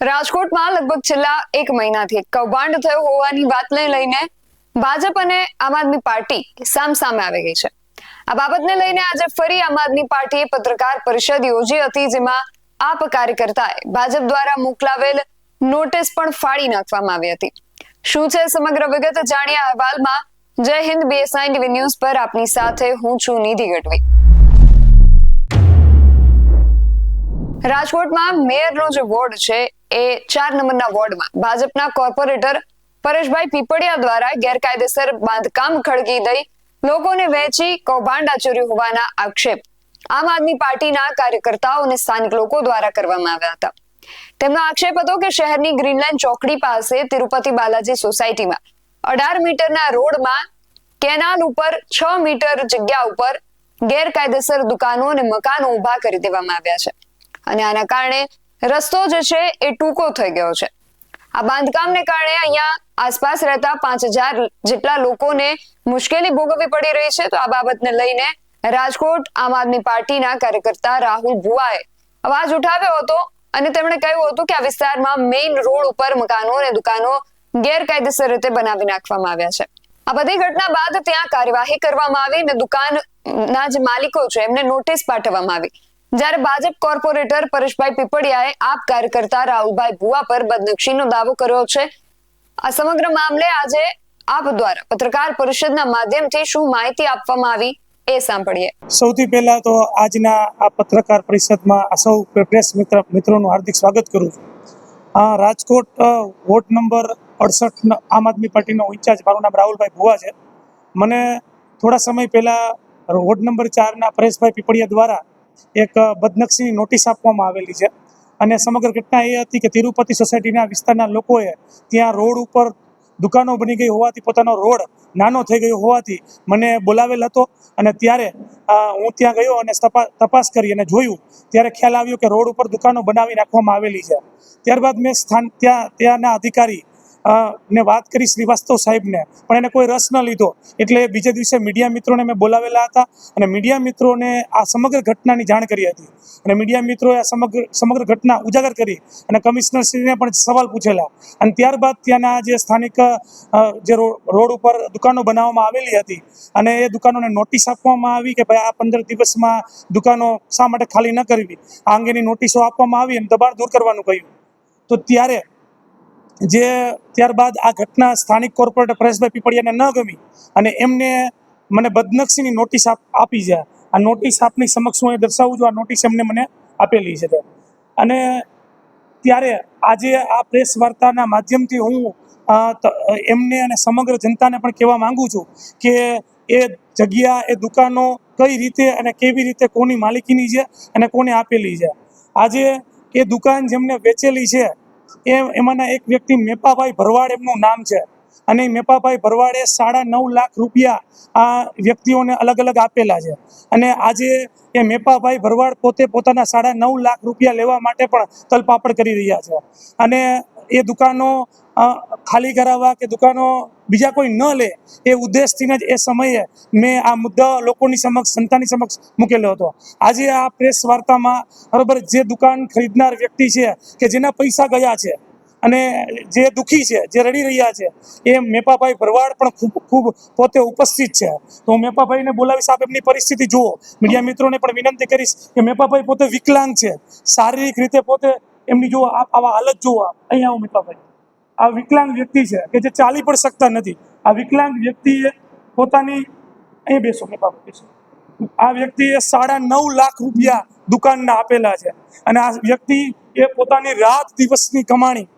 રાજકોટમાં લગભગ છેલ્લા એક મહિનાથી કૌભાંડ થયો હોવાની વાતને લઈને ભાજપ અને આમ આદમી પાર્ટી સામસામે આવી ગઈ છે. આ બાબતને લઈને આજે ફરી આમ આદમી પાર્ટીએ પત્રકાર પરિષદ યોજી હતી, જેમાં આપ કાર્યકર્તાએ ભાજપ દ્વારા મોકલાવેલ નોટિસ પણ ફાડી નાખવામાં આવી હતી. શું છે સમગ્ર વિગત? જાણ્યા અહેવાલમાં. જય હિન્દ બીએસઆઈ ટીવી ન્યૂઝ પર આપની સાથે હું છું નિધિ ગઢવી. રાજકોટમાં મેયરનો જે વોર્ડ છે, એ ચાર નંબરના વોર્ડમાં. ભાજપના કોર્પોરેટર પરેશભાઈ પીપળિયા દ્વારા ગેરકાયદેસર બાંધકામ ખડકી દઈ લોકોને વહેંચી કૌભાંડ આચર્યું હોવાના આક્ષેપ આમ આદમી પાર્ટીના કાર્યકર્તાઓ અને સ્થાનિક લોકો દ્વારા કરવામાં આવ્યા હતા. તેમનો આક્ષેપ હતો કે શહેરની ગ્રીનલાઇન ચોકડી પાસે તિરુપતિ બાલાજી સોસાયટીમાં અઢાર મીટરના રોડમાં કેનાલ ઉપર છ મીટર જગ્યા ઉપર ગેરકાયદેસર દુકાનો અને મકાનો ઊભા કરી દેવામાં આવ્યા છે. અને આના કારણે રસ્તો જે છે એ ટૂંકો થઈ ગયો છે. આ બાંધકામને કારણે અહીંયા આસપાસ રહેતા પાંચ હજાર જેટલા લોકોને મુશ્કેલી ભોગવવી પડી રહી છે. તો આ બાબતને લઈને રાજકોટ આમ આદમી પાર્ટીના કાર્યકર્તા રાહુલ ભુવાએ અવાજ ઉઠાવ્યો હતો અને તેમણે કહ્યું હતું કે આ વિસ્તારમાં મેઇન રોડ ઉપર મકાનો અને દુકાનો ગેરકાયદેસર રીતે બનાવી નાખવામાં આવ્યા છે. આ બધી ઘટના બાદ ત્યાં કાર્યવાહી કરવામાં આવી અને દુકાનના જે માલિકો છે એમને નોટિસ પાઠવવામાં આવી. જ્યારે ભાજપ કોર્પોરેટર પરેશભાઈ પીપળિયાએ આપ કાર્યકર્તા રાહુલભાઈ ભુવા પર બદનક્ષીનો દાવો કર્યો છે. આ સમગ્ર મામલે આજે આપ દ્વારા પત્રકાર પરિષદના માધ્યમથી શું માહિતી આપવામાં આવી એ સાંભળીએ. સૌથી પહેલા તો આજના આ પત્રકાર પરિષદમાં આ સૌ પ્રેસ મિત્ર મિત્રોનું હાર્દિક સ્વાગત કરું છું. આ રાજકોટ વોટ નંબર અડસઠ આમ આદમી પાર્ટીનો ઇન્ચાર્જ મારું નામ રાહુલભાઈ ભુવા છે. મને થોડા સમય પહેલા વોર્ડ નંબર ચારના પરેશભાઈ પીપળિયા દ્વારા એક બદનક્ષીની નોટિસ આપવામાં આવેલી છે. અને સમગ્ર ઘટના એ હતી કે તિરુપતિ સોસાયટીના વિસ્તારના લોકોએ ત્યાં રોડ ઉપર દુકાનો બની ગઈ હોવાથી, પોતાનો રોડ નાનો થઈ ગયો હોવાથી મને બોલાવેલ હતો. અને ત્યારે હું ત્યાં ગયો અને તપા- તપાસ કરી અને જોયું. ત્યારે ખ્યાલ આવ્યો કે રોડ ઉપર દુકાનો બનાવી નાખવામાં આવેલી છે. ત્યારબાદ મેં સ્થાન, ત્યાં, ત્યાંના અધિકારી ને વાત કરી શ્રીવાસ્તવ સાહેબને, પણ એને કોઈ રસ ન લીધો. એટલે બીજે દિવસે મીડિયા મિત્રોને મેં બોલાવેલા હતા અને મીડિયા મિત્રોને આ સમગ્ર ઘટનાની જાણ કરી હતી. અને મીડિયા મિત્રોએ આ સમગ્ર સમગ્ર ઘટના ઉજાગર કરી અને કમિશનરશ્રીને પણ સવાલ પૂછેલા. અને ત્યારબાદ ત્યાંના જે સ્થાનિક જે રોડ ઉપર દુકાનો બનાવવામાં આવેલી હતી અને એ દુકાનોને નોટિસ આપવામાં આવી કે ભાઈ આ પંદર દિવસમાં દુકાનો શા માટે ખાલી ન કરવી? આ અંગેની નોટિસો આપવામાં આવી અને દબાણ દૂર કરવાનું કહ્યું. તો ત્યારે જે ત્યારબાદ આ ઘટના સ્થાનિક કોર્પોરેટર પરેશભાઈ પીપળિયાને ન ગમી અને એમને મને બદનક્ષીની નોટિસ આપ છે. આ નોટિસ આપની સમક્ષ હું એ દર્શાવું છું. આ નોટિસ એમને મને આપેલી છે. અને ત્યારે આજે આ પ્રેસ વાર્તાના માધ્યમથી હું એમને અને સમગ્ર જનતાને પણ કહેવા માંગુ છું કે એ જગ્યા, એ દુકાનો કઈ રીતે અને કેવી રીતે કોની માલિકીની છે અને કોને આપેલી છે. આજે એ દુકાન જેમને વેચેલી છે એ એમાંના એક વ્યક્તિ મેપાભાઈ ભરવાડ એમનું નામ છે. અને મેપાભાઈ ભરવાડે સાડા નવ લાખ રૂપિયા આ વ્યક્તિઓને અલગ અલગ આપેલા છે. અને આજે એ મેપાભાઈ ભરવાડ પોતે પોતાના સાડા નવ લાખ રૂપિયા લેવા માટે પણ તલપાપડ કરી રહ્યા છે. અને એ દુકાનો ખાલી કરાવવા કે દુકાનો બીજા કોઈ ન લે, એ ઉદ્દેશથી જ એ સમયે મેં આ મુદ્દા લોકોની સમક્ષ જનતાની સમક્ષ મૂકેલો હતો. આજે આ પ્રેસ વાર્તામાં બરોબર જે દુકાન ખરીદનાર વ્યક્તિ છે કે જેના પૈસા ગયા છે અને જે દુઃખી છે, જે રડી રહ્યા છે, એ મેપાભાઈ ભરવાડ પણ ખૂબ ખૂબ પોતે ઉપસ્થિત છે. તો હું મેપાભાઈને બોલાવીશ આપ પરિસ્થિતિ જુઓ. મીડિયા મિત્રોને પણ વિનંતી કરીશ કે મેપાભાઈ પોતે વિકલાંગ છે. શારીરિક રીતે પોતે એમની જો આપ આવા હાલત જુઓ, આપ અહીંયા આવો મેપાભાઈ આ વિકલાંગ વ્યક્તિ છે કે જે ચાલી પણ શકતા નથી. આ વિકલાંગ વ્યક્તિએ પોતાની અહીં બેસો મેપાભાઈ બેસો. આ વ્યક્તિએ સાડા નવ લાખ રૂપિયા દુકાનના આપેલા છે. અને આ વ્યક્તિ એ પોતાની રાત દિવસની કમાણી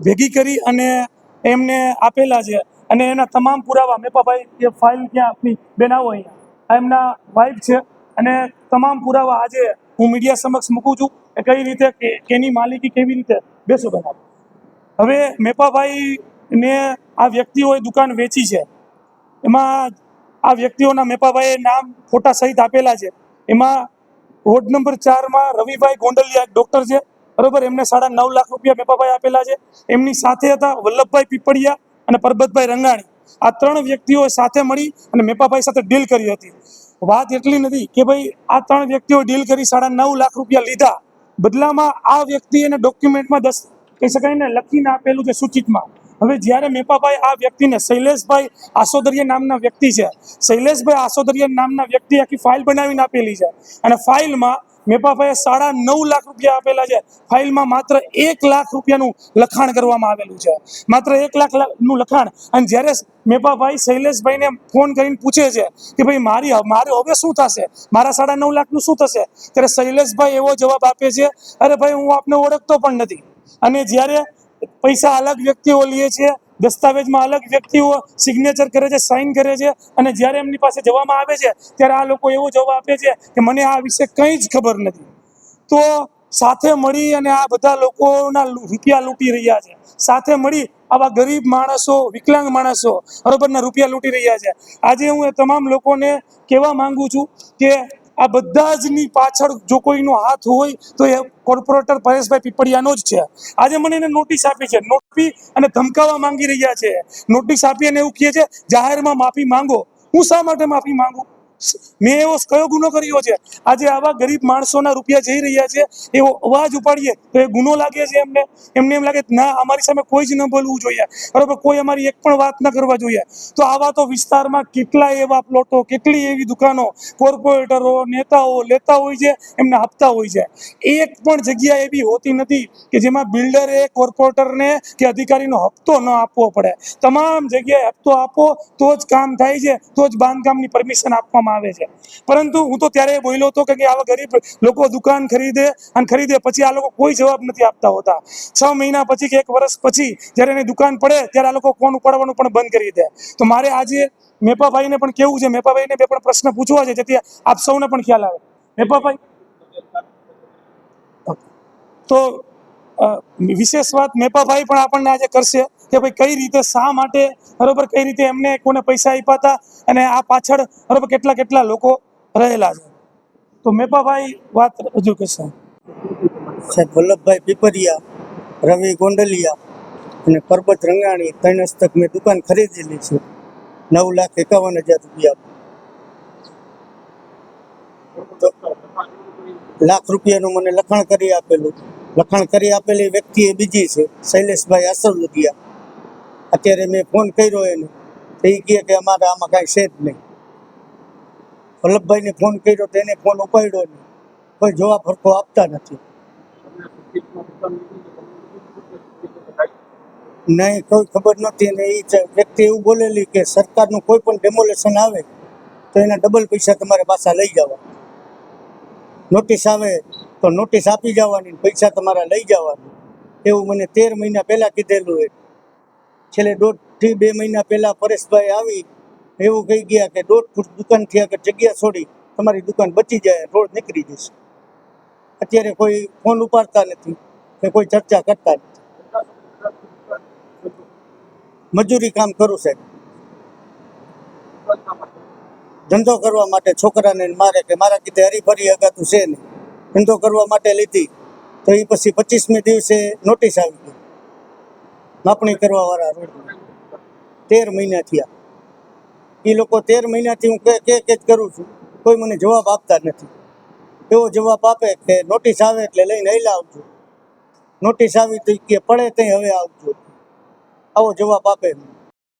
ભેગી કરી અને એમને આપેલા છે. અને એના તમામ પુરાવા મેપાભાઈ એ ફાઇલ ક્યાં આપની? બનાવો અહીંયા. એમના વાઇફ છે. અને તમામ પુરાવા આજે હું મીડિયા સમક્ષ મૂકું છું. કઈ રીતે કેની માલિકી કેવી રીતે બેસો બેન હવે હવે મેપાભાઈને આ વ્યક્તિઓએ દુકાન વેચી છે. એમાં આ વ્યક્તિઓના મેપાભાઈએ નામ, ફોટા સહિત આપેલા છે. એમાં વોર્ડ નંબર ચારમાં રવિભાઈ ગોંડલિયા એક ડૉક્ટર છે. બરોબર? એમને સાડા નવ લાખ રૂપિયા મેપાભાઈ આપેલા છે. એમની સાથે હતા વલ્લભભાઈ પીપળિયા અને પરબતભાઈ રંગાણી. આ ત્રણ વ્યક્તિઓએ સાથે મળી અને મેપાભાઈ સાથે ડીલ કરી હતી. વાત એટલી નથી કે ભાઈ આ ત્રણ વ્યક્તિઓ ડીલ કરી સાડા નવ લાખ રૂપિયા લીધા. બદલામાં આ વ્યક્તિ એને ડોક્યુમેન્ટમાં દસ, કહી શકાય ને, લખીને આપેલું છે સૂચિતમાં. હવે જ્યારે મેપાભાઈ આ વ્યક્તિને, શૈલેષભાઈ આસોદરિયા નામના વ્યક્તિ છે, શૈલેષભાઈ આસોદરિયા નામના વ્યક્તિ આખી ફાઇલ બનાવીને આપેલી છે. અને ફાઇલમાં મેપાભાઈએ સાડા નવ લાખ રૂપિયા આપેલા છે. ફાઇલમાં માત્ર એક લાખ રૂપિયાનું લખાણ કરવામાં આવેલું છે. માત્ર એક લાખનું લખાણ. અને જ્યારે મેપાભાઈ શૈલેષભાઈને ફોન કરીને પૂછે છે કે ભાઈ, મારી મારે હવે શું થશે? મારા સાડા નવ લાખનું શું થશે? ત્યારે શૈલેષભાઈ એવો જવાબ આપે છે, અરે ભાઈ, હું આપને ઓળખતો પણ નથી. અને જ્યારે પૈસા અલગ વ્યક્તિઓ લે છે દસ્તાવેજમાં અલગ વ્યક્તિઓ સિગ્નેચર કરે છે સાઇન કરે છે અને જ્યારે એમની પાસે જવામાં આવે છે, ત્યારે આ લોકો એવો જવાબ આપે છે કે મને આ વિશે કંઈ જ ખબર નથી. તો સાથે મળી અને આ બધા લોકોના રૂપિયા લૂંટી રહ્યા છે. સાથે મળી આવા ગરીબ માણસો, વિકલાંગ માણસો બરોબરના રૂપિયા લૂંટી રહ્યા છે. આજે હું એ તમામ લોકોને કહેવા માંગુ છું કે આ બધા જની પાછળ જો કોઈનો હાથ હોય તો એ કોર્પોરેટર પરેશભાઈ પીપળિયાનો જ છે. આજે મને એને નોટિસ આપી છે. નોટિસ અને ધમકાવા માંગી રહ્યા છે. નોટિસ આપી અને એવું કહે છે, જાહેરમાં માફી માંગો. હું શા માટે માફી માંગુ? મેં એવો કયો ગુનો કર્યો છે? આજે આવા ગરીબ માણસોના રૂપિયા જઈ રહ્યા છે, એવો અવાજ ઉપાડીએ તો એ ગુનો લાગે છે એમને? એમને એમ લાગે, ના, અમારી સામે કોઈ જ ન બોલવું જોઈએ. બરોબર, કોઈ અમારી એક પણ વાત ન કરવા જોઈએ. તો આવા તો વિસ્તારમાં કેટલા એવા પ્લોટો, કેટલી એવી દુકાનો, કોર્પોરેટરો, નેતાઓ લેતા હોય છે, એમને આપતા હોય છે. એક પણ જગ્યા એવી હોતી નથી કે જેમાં બિલ્ડરે, કોર્પોરેટરને કે અધિકારીનો હપ્તો ન આપવો પડે. તમામ જગ્યાએ હપ્તો આપો, તો જ કામ થાય છે, તો જ બાંધકામની પરમિશન આપવામાં આવે છે. પરંતુ હું તો ત્યારે બોલ્યો હતો કે આવા ગરીબ લોકો દુકાન ખરીદે અને ખરીદે પછી આ લોકો કોઈ જવાબ નથી આપતા હોતા. છ મહિના પછી કે એક વર્ષ પછી જ્યારે એની દુકાન પડે ત્યારે આ લોકો ફોન ઉપાડવાનું પણ બંધ કરી દે. તો મારે આજે મેપાભાઈને પણ કેવું છે? મેપાભાઈને બે પણ પ્રશ્ન પૂછવા છે જેથી આપ સૌને પણ ખ્યાલ આવે. મેપાભાઈ? તો વિશેષ વાત મેપાભાઈ પણ આપણને આજે કરશે. કે ભાઈ કઈ રીતે, શા માટે, બરોબર, કઈ રીતે એમને કોને પૈસા આપ્યા હતા અને આ પાછળ, બરોબર, કેટલા કેટલા લોકો રહેલા છે? તો મેપાભાઈ વાત રજૂ કરશે. સાહેબ, વલ્લભભાઈ પીપરિયા, રવિ ગોંડલિયા અને પરબત રંગાણી ત્રણ હસ્તક મેં દુકાન ખરીદેલી છે. નવ લાખ એકાવન હજાર રૂપિયા. લાખ રૂપિયાનું મને લખાણ કરી આપેલું. લખાણ કરી આપેલી વ્યક્તિ એ બીજી છે, શૈલેષભાઈ આસરદુધિયા અત્યારે મેં ફોન કર્યો એને. તો એ કહે કે અમારે આમાં કાંઈ છે જ નહીં. વલ્લભભાઈને ફોન કર્યો તો એને ફોન ઉપાડ્યો નહીં. કોઈ જવાબ સરખો આપતા નથી. નહીં, કોઈ ખબર નથી ને એ વ્યક્તિ એવું બોલેલી કે સરકારનું કોઈ પણ ડેમોલેશન આવે, તો એના ડબલ પૈસા તમારે પાછા લઈ જવા નોટિસ આવે તો નોટિસ આપી જવાની પૈસા તમારા લઈ જવાની. એવું મને તેર મહિના પહેલાં કીધેલું હોય. છેલ્લે દોઢથી બે મહિના પહેલા પરેશભાઈ આવી, એવું કહી ગયા કે દોઢ ફૂટ દુકાનથી આગળ જગ્યા છોડી, તમારી દુકાન બચી જાય, રોડ નીકળી જશે. અત્યારે કોઈ ફોન ઉપાડતા નથી, કે કોઈ ચર્ચા કરતા નથી. મજૂરી કામ કરું સાહેબ. ધંધો કરવા માટે છોકરાને મારે કે મારા કીધે હરીફરી અગાતું છે નહીં. ધંધો કરવા માટે લીધી, તો એ પછી પચીસમી દિવસે નોટિસ આવી ગઈ માપણી કરવા વાળા રોડ તેર મહિના થયા. એ લોકો તેર મહિનાથી હું કે કે જ કરું છું. કોઈ મને જવાબ આપતા નથી. એવો જવાબ આપે કે નોટિસ આવે એટલે લઈને અહીં આવજો. નોટિસ આવી તો કે પડે ત્યાં હવે આવજો. આવો જવાબ આપે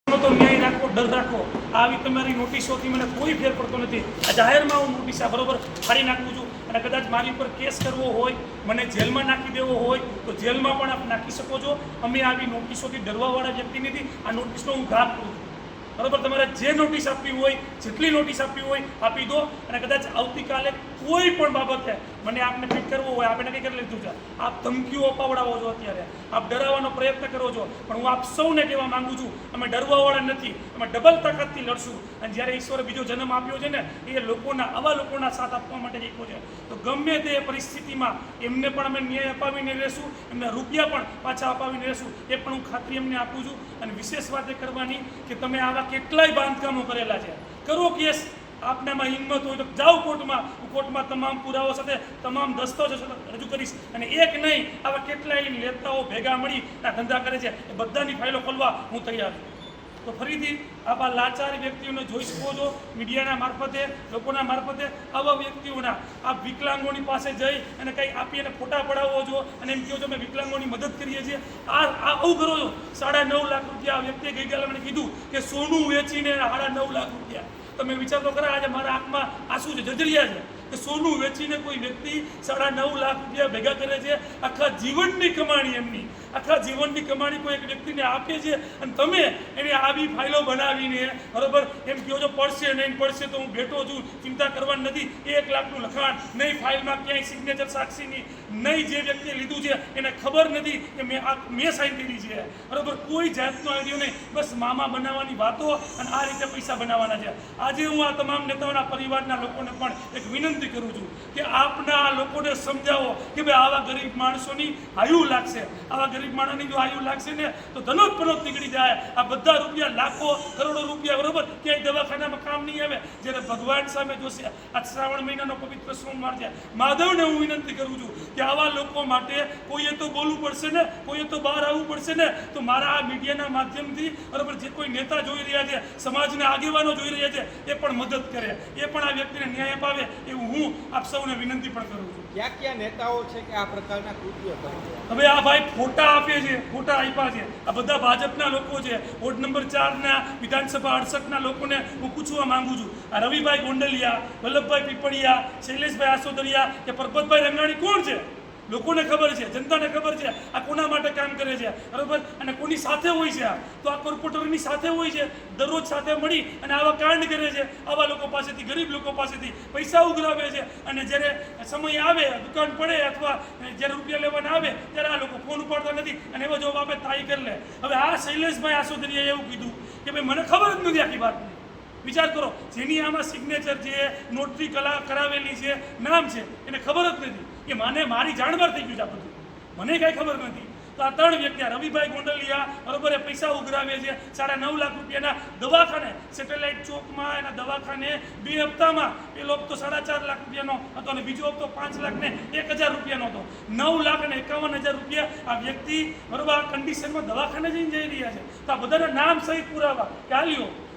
તો ન્યાય રાખો, ડર રાખો. આવી તમારી નોટિસોથી મને કોઈ ફેર પડતો નથી. આ જાહેરમાં હું નોટિસ આ બરોબર ફાડી નાખું છું. અને કદાચ મારી ઉપર કેસ કરવો હોય, મને જેલમાં નાખી દેવો હોય, તો જેલમાં પણ આપ નાખી શકો છો. અમે આવી નોટિસોથી ડરવાવાળા વ્યક્તિ નથી. આ નોટિસનો હું ઘાત કરું છું. બરાબર? તમારે જે નોટિસ આપવી હોય, જેટલી નોટિસ આપવી હોય, આપી દો. અને કદાચ આવતીકાલે કોઈ પણ બાબતે મને આપને ફિટ કરવો હોય આપણે નક્કી કરી લીધું છે. આપ ધમકીઓ અપાવડાવો છો અત્યારે. આપ ડરાવવાનો પ્રયત્ન કરો છો. પણ હું આપ સૌને કહેવા માંગુ છું, અમે ડરવાવાળા નથી. અમે ડબલ તાકાતથી લડશું. અને જ્યારે ઈશ્વરે બીજો જન્મ આપ્યો છે ને, એ લોકોના, આવા લોકોના સાથ આપવા માટે આપ્યો છે. તો ગમે તે પરિસ્થિતિમાં એમને પણ અમે ન્યાય અપાવીને રહેશું, એમના રૂપિયા પણ પાછા અપાવીને રહેશું. એ પણ હું ખાતરી એમને આપું છું. અને વિશેષ વાત એ કરવાની કે તમે આવા કેટલાય બાંધકામો કરેલા છે. કરો કેસ આપનામાં હિંમત હોય તો જાઓ કોર્ટમાં. હું કોર્ટમાં તમામ પુરાવો સાથે તમામ દસ્તાવેજો રજૂ કરીશ. અને એક નહીં, આવા કેટલાય નેતાઓ ભેગા મળી આ ધંધા કરે છે. એ બધાની ફાઇલો ખોલવા હું તૈયાર છું. તો ફરીથી આવા લાચાર વ્યક્તિઓને જોઈ શકો છો. મીડિયાના મારફતે, લોકોના મારફતે આવા વ્યક્તિઓના. આ વિકલાંગોની પાસે જઈ અને કંઈ આપી અને ફોટા પડાવો છો અને એમ કહો છો અમે વિકલાંગોની મદદ કરીએ છીએ. આ આ છો. સાડા નવ લાખ રૂપિયા આ વ્યક્તિએ ગઈકાલે મને કીધું કે સોનું વેચીને સાડા નવ લાખ રૂપિયા. તમે વિચાર તો કરા આજે મારા આંખમાં આંસુ છે જજરિયા છે. કે સોનું વેચીને કોઈ વ્યક્તિ સાડા નવ લાખ રૂપિયા ભેગા કરે છે? આખા જીવનની કમાણી એમની. આખા જીવનની કમાણી કોઈ એક વ્યક્તિને આપે છે? અને તમે એને આવી ફાઇલો બનાવીને, બરોબર, એમ કહો છો, પડશે નહીં, પડશે તો હું બેઠો છું, ચિંતા કરવાની નથી. એક લાખનું લખાણ નહીં ફાઇલમાં ક્યાંય સિગ્નેચર સાક્ષીની, નહીં જે વ્યક્તિએ લીધું છે, એને ખબર નથી કે મેં આ, મેં સાઈન કરી છે. બરોબર, કોઈ જાતનો આઈડિયો નહીં. બસ મામા બનાવવાની વાતો અને આ રીતે પૈસા બનાવવાના છે. આજે હું આ તમામ નેતાઓના પરિવારના લોકોને પણ એક વિનંતી કરું છું કે આપના લોકોને સમજાવો કે ભાઈ આવા ગરીબ માણસોની આયુ લાગશે. આવા ગરીબ માણસની જો આયુ લાગશે ને, તો ધનોત પનોત નીકળી જાય. આ બધા રૂપિયા લાખો, કરોડો રૂપિયા બરોબર ક્યાંય દવાખાનામાં કામ નહીં આવે. જ્યારે ભગવાન સામે જોશે આ શ્રાવણ મહિનાનો પવિત્ર સોમવાર છે. માધવને હું વિનંતી કરું છું કે આવા લોકો માટે કોઈએ તો બોલવું પડશે ને, કોઈએ તો બહાર આવવું પડશે ને, તો મારા આ મીડિયાના માધ્યમથી બરોબર જે કોઈ નેતા જોઈ રહ્યા છે, સમાજના આગેવાનો જોઈ રહ્યા છે, એ પણ મદદ કરે. એ પણ આ વ્યક્તિને ન્યાય અપાવે એવું હું આપ સૌને વિનંતી પણ કરું છું. ક્યાં ક્યાં નેતાઓ છે કે આ પ્રકારના કૃત્યો કરે છે? હવે આ ભાઈ ફોટા આપે છે ફોટા આપ્યા છે. આ બધા ભાજપના લોકો છે. વોર્ડ નંબર ચારના વિધાનસભા અડસઠના લોકોને હું પૂછવા માંગુ છું. આ રવિભાઈ ગોંડલિયા વલ્લભભાઈ પીપળિયા શૈલેષભાઈ આસોદરિયા કે પરબતભાઈ રંગાણી કોણ છે? લોકોને ખબર છે, જનતાને ખબર છે આ કોના માટે કામ કરે છે. બરોબર? અને કોની સાથે હોય છે આ? તો આ કોર્પોરેટરની સાથે હોય છે, દરરોજ સાથે મળી અને આવા કાંડ કરે છે. આવા લોકો પાસેથી, ગરીબ લોકો પાસેથી પૈસા ઉઘરાવે છે. અને જ્યારે સમય આવે, દુકાન પડે અથવા જ્યારે રૂપિયા લેવાના આવે, ત્યારે આ લોકો ફોન ઉપાડતા નથી અને એવો જવાબ આપે, તાઈ કરી લે. હવે આ શૈલેષભાઈ આસોદરીએ એવું કીધું કે, ભાઈ, મને ખબર જ નથી આખી વાતની વિચાર કરો, જેની આમાં સિગ્નેચર છે નોટરી કલા કરાવેલી છે, નામ છે, એને ખબર જ નથી. કે મને મારી જાણવાર થઈ ગયું છે આ બધું. મને કાંઈ ખબર નથી. તો આ ત્રણ વ્યક્તિ, આ રવિભાઈ ગોંડલિયા, બરોબર, એ પૈસા ઉઘરાવે છે, સાડા નવ લાખ રૂપિયાના દવાખાને, સેટેલાઇટ ચોકમાં, એના દવાખાને બે હપ્તામાં પેલો હપ્તો સાડા ચાર લાખ રૂપિયાનો હતો અને બીજો હપ્તો પાંચ લાખ ને એક હજાર રૂપિયાનો હતો. નવ લાખ અને એકાવન હજાર રૂપિયા આ વ્યક્તિ, બરોબર, આ કન્ડિશનમાં દવાખાને જઈને જઈ રહ્યા છે. તો આ બધાના નામ સહિત પુરાવા. કે આ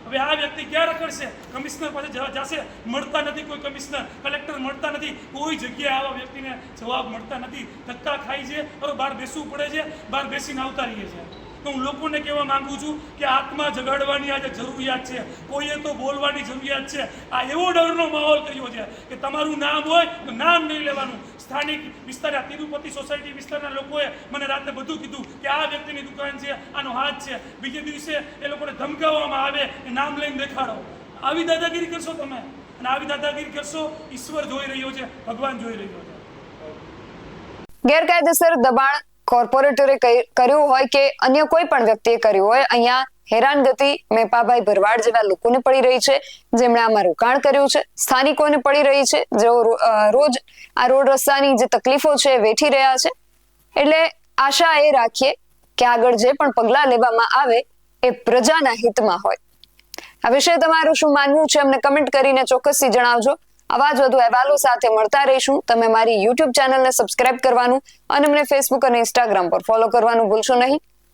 હવે આ વ્યક્તિ ક્યાં રખડશે? કમિશનર પાસે જશે? મળતા નથી કોઈ કમિશનર. કલેક્ટર મળતા નથી. કોઈ જગ્યાએ આવા વ્યક્તિને જવાબ મળતા નથી. ધક્કા ખાય છે, હવે બહાર બેસવું પડે છે, બહાર બેસીને આવતા રહીએ છે તો હું લોકોને કહેવા માંગુ છું કે આત્મા જગાડવાની આજે જરૂરિયાત છે. કોઈએ તો બોલવાની જરૂરિયાત છે. આ એવો ડરનો માહોલ કર્યો છે કે તમારું નામ હોય તો નામ નહીં લેવાનું. સ્થાનિક વિસ્તારના તિરુપતિ સોસાયટી વિસ્તારના લોકોએ મને રાતે બધું કીધું કે આ વ્યક્તિની દુકાન છે, આનો હાથ છે. બીજે દિવસે એ લોકોને ધમકાવવામાં આવે નામ લઈને દેખાડો. આવી દાદાગીરી કરશો તમે? અને આવી દાદાગીરી કરશો, ઈશ્વર જોઈ રહ્યો છે, ભગવાન જોઈ રહ્યો છે. ગેરકાયદેસર દબાણ કોર્પોરેટરે કર્યું હોય કે અન્ય કોઈ પણ વ્યક્તિએ કર્યું હોય, અહીંયા હેરાનગતિ મેપાભાઈ ભરવાડ જેવા લોકોને પડી રહી છે. જેમણે આમાં રોકાણ કર્યું છે. સ્થાનિકોને પડી રહી છે. જેઓ રોજ આ રોડ રસ્તાની જે તકલીફો છે, વેઠી રહ્યા છે. એટલે આશા એ રાખીએ કે આગળ જે પણ પગલાં લેવામાં આવે એ પ્રજાના હિતમાં હોય. આ વિશે તમારું શું માનવું છે, અમને કમેન્ટ કરીને ચોક્કસથી જણાવજો. આવા જ વધુ અહેવાલો સાથે મળતા રહીશું. તમે મારી યુટ્યુબ ચેનલને સબસ્ક્રાઇબ કરવાનું અને અમને ફેસબુક અને ઇન્સ્ટાગ્રામ પર ફોલો કરવાનું ભૂલશો નહીં.